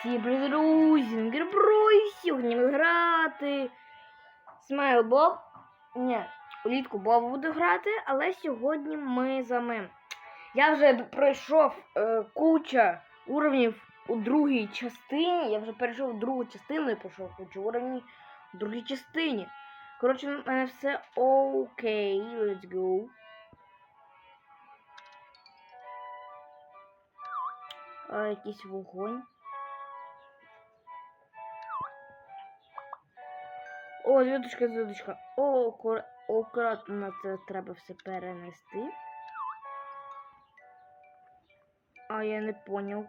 Всім привіт, друзі! Сьогодні ми грати. Смайл Боб. Ні, улітку Боб буде грати, але сьогодні ми за ним. Я вже пройшов е, куча уровнів у другій частині. Я вже перейшов другу частину і пройшов кучу уровнів у другій частині. Коротше, в мене все окей. Let's go. А, якийсь вогонь. О, звідочка, звідочка. О, акура- акуратно це треба все перенести. А я не поняв.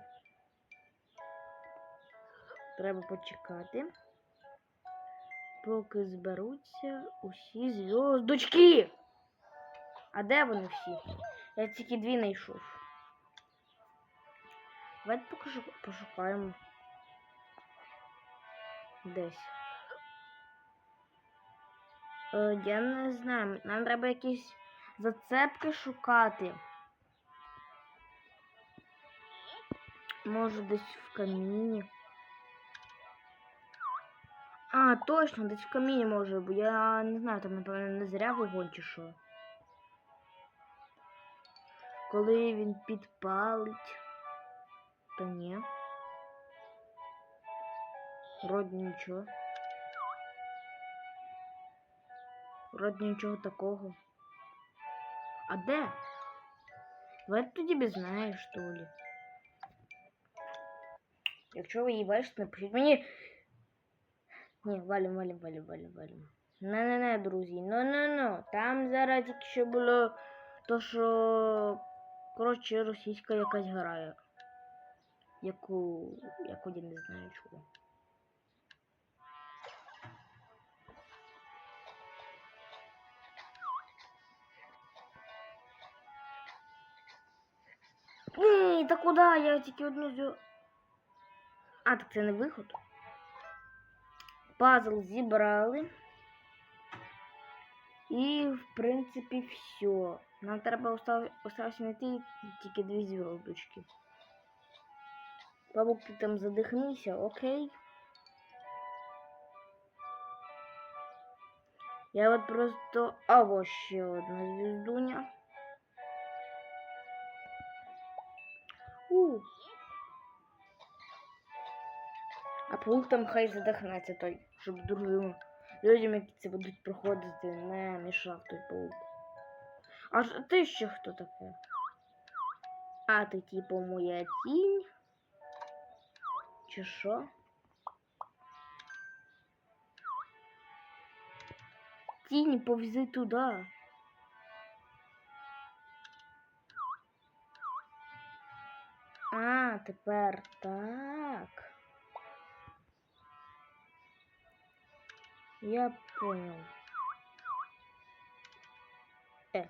Треба почекати. Поки зберуться усі зв'яздочки. А де вони всі? Я тільки дві знайшов. Давайте поки шу- пошукаємо. Десь. Е, я не знаю. Нам треба якісь зацепки шукати. Може десь в каміні. А, точно, десь в каміні може, бо я не знаю, там, напевно, не зря вогонь чи що. Коли він підпалить. Та ні. Вроді нічого. Вроді нічого такого. А де? Давай тоді без знає, що ли. Якщо ви її бачите, напишіть мені. Ні, валим, валим, валим, валим, валим. Не-не-не, друзі, ну-ну-ну. Там зараз тільки що було то, що. Коротше, російська якась грає. Яку. яку я не знаю чого. Ні, та куди? Я тільки одну зю. А, так це не виход. Пазл зібрали. І, в принципі, все. Нам треба осталось знайти тільки дві зв'язочки. Павук, ти там задихнися, окей. Я от просто... А, ось ще одна звіздуня. У. А паук там хай задихнеться той, щоб другим людям, які це будуть проходити, не мішав той паук. А ти ще хто таке? А ти типу моя тінь? Чи що? Тінь повзи туди. Тепер так. Я понял. Э.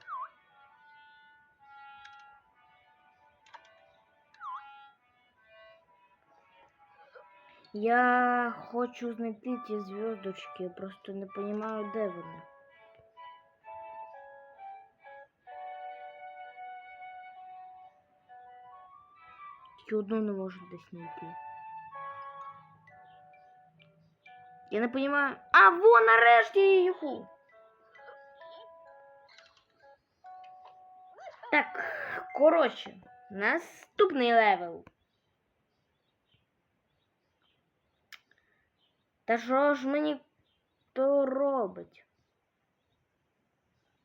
Я хочу знайти ті зв'язочки, просто не розумію, де вони. Тільки одну не можу десь знайти. Я не понимаю. А, вон нарешті його. Так, коротше, наступний левел. Та що ж мені то робить?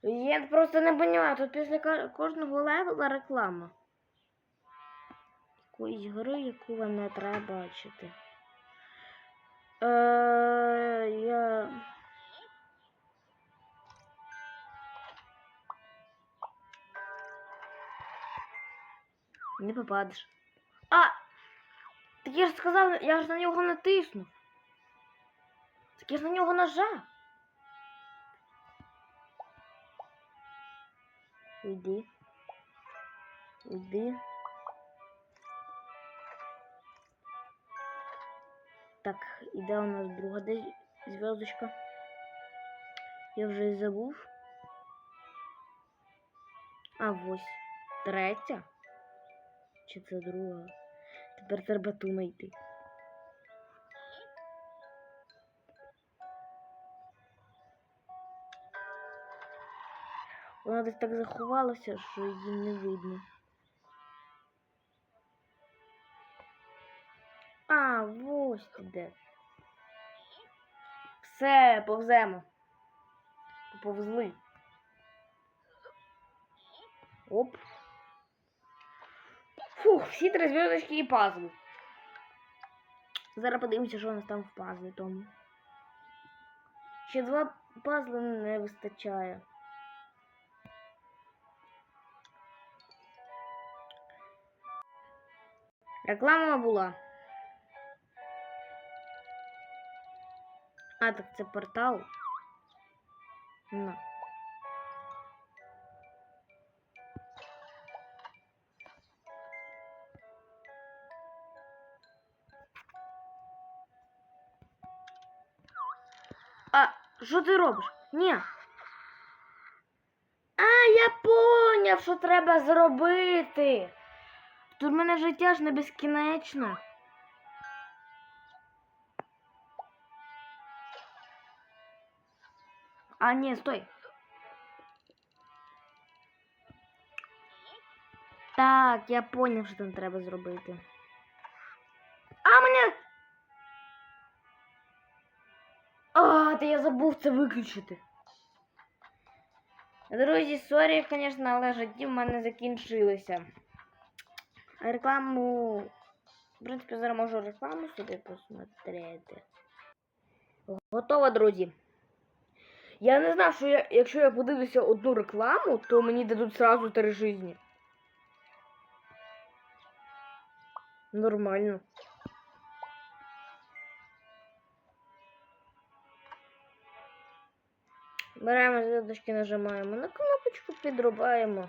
Я просто не понимаю, тут після кожного левела реклама. Якоїсь гри, яку вам не треба бачити. Е, я... Не попадеш. А! Так я ж сказав, я ж на нього натиснув. Так я ж на нього нажав. Уйди. Уйди. Так, і де у нас друга десь зв'язочка? Я вже і забув. А ось третя. Чи це друга? Тепер треба ту знайти. Вона десь так заховалася, що її не видно. А, ось де. Все, повземо. Поповзли. Оп. Фух, всі три зв'язочки і пазли. Зараз подивимося, що у нас там в пазлі тому. Ще два пазли не вистачає. Реклама була. А, так це портал. Ну. А, що ти робиш? Ні. А, я поняв, що треба зробити. Тут в мене життя ж не безкінечне. А, ні, стой. Так, я поняв, що там треба зробити. А, мене. А, та я забув це виключити. Друзі, сорі, звісно, але житті в мене закінчилися. Рекламу. В принципі, зараз можу рекламу собі посмотрети. Готово, друзі. Я не знав, що я, якщо я подивлюся одну рекламу, то мені дадуть сразу три жизни. Нормально. Беремо зв'язочки, нажимаємо на кнопочку, підрубаємо.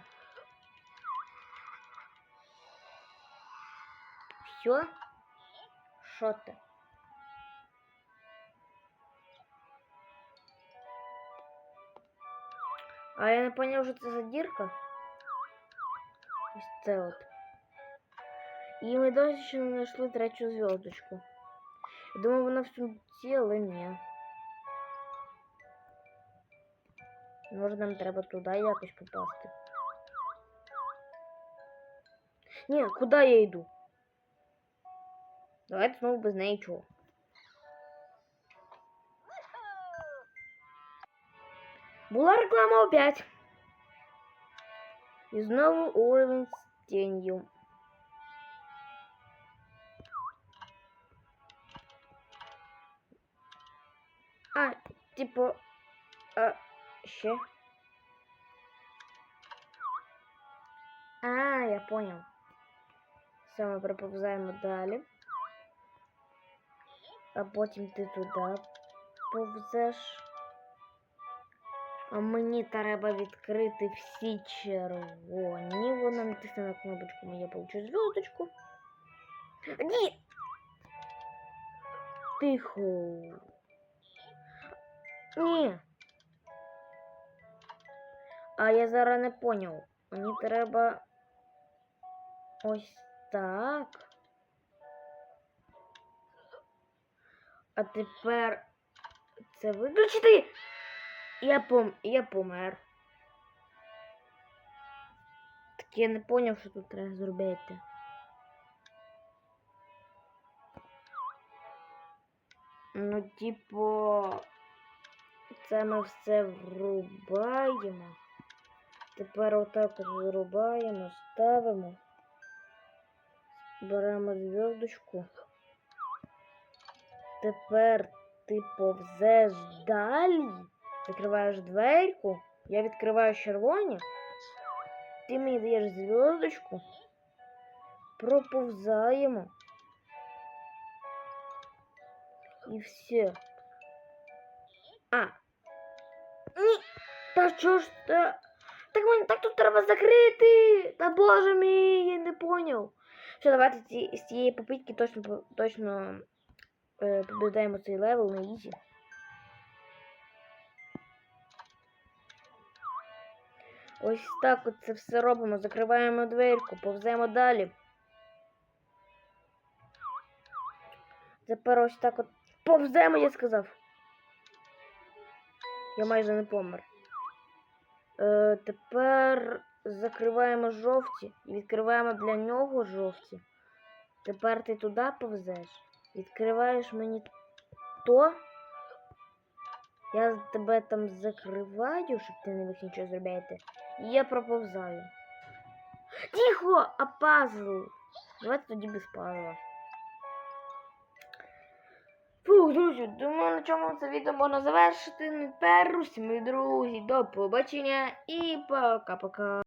Все? Що ти? А я не поняв, що це за дірка. Ось це от. І ми досі ще не знайшли третю зв'язочку. Я думаю, вона в цьому ці, але ні. Може нам треба туди якось попасти. Ні, куди я йду? Давайте знову без неї чого. Була реклама опять. І знову уровень з тенью. А, типу, а, ще. А, я понял. Все, ми проповзаємо далі. А потім ти туди повзеш. А мені треба відкрити всі червоні. Вона натисне на кнопочку, я получу зв'язочку. Ні! Тихо. Ні. А я зараз не поняв. Мені треба ось так. А тепер це виключити. Я пом... я помер. Так я не поняв, що тут треба зробити. Ну, типу, це ми все врубаємо. Тепер отак вирубаємо, ставимо. Беремо зв'язочку. Тепер ти повзеш далі. Відкриваєш дверку. Я відкриваю червоні. Ти мені даєш зв'язочку. Проповзаємо. І все. А. Ні. Та що ж та. Так мені так тут треба закрити. Та боже мій, я не поняв. Все, давайте з цієї попитки точно точно е, побідаємо цей левел на ізі. Ось так от це все робимо. Закриваємо дверку, повземо далі. Тепер ось так от повземо, я сказав. Я майже не помер. Е, тепер закриваємо жовті і відкриваємо для нього жовті. Тепер ти туди повзеш. Відкриваєш мені то. Я тебе там закриваю, щоб ти не міг нічого зробити. Я проповзаю. Тихо! А пазл! Давайте тоді без пазла. Фух, друзі, думаю, на чому це відео можна завершити. Не перусі, мої друзі. До побачення і пока-пока.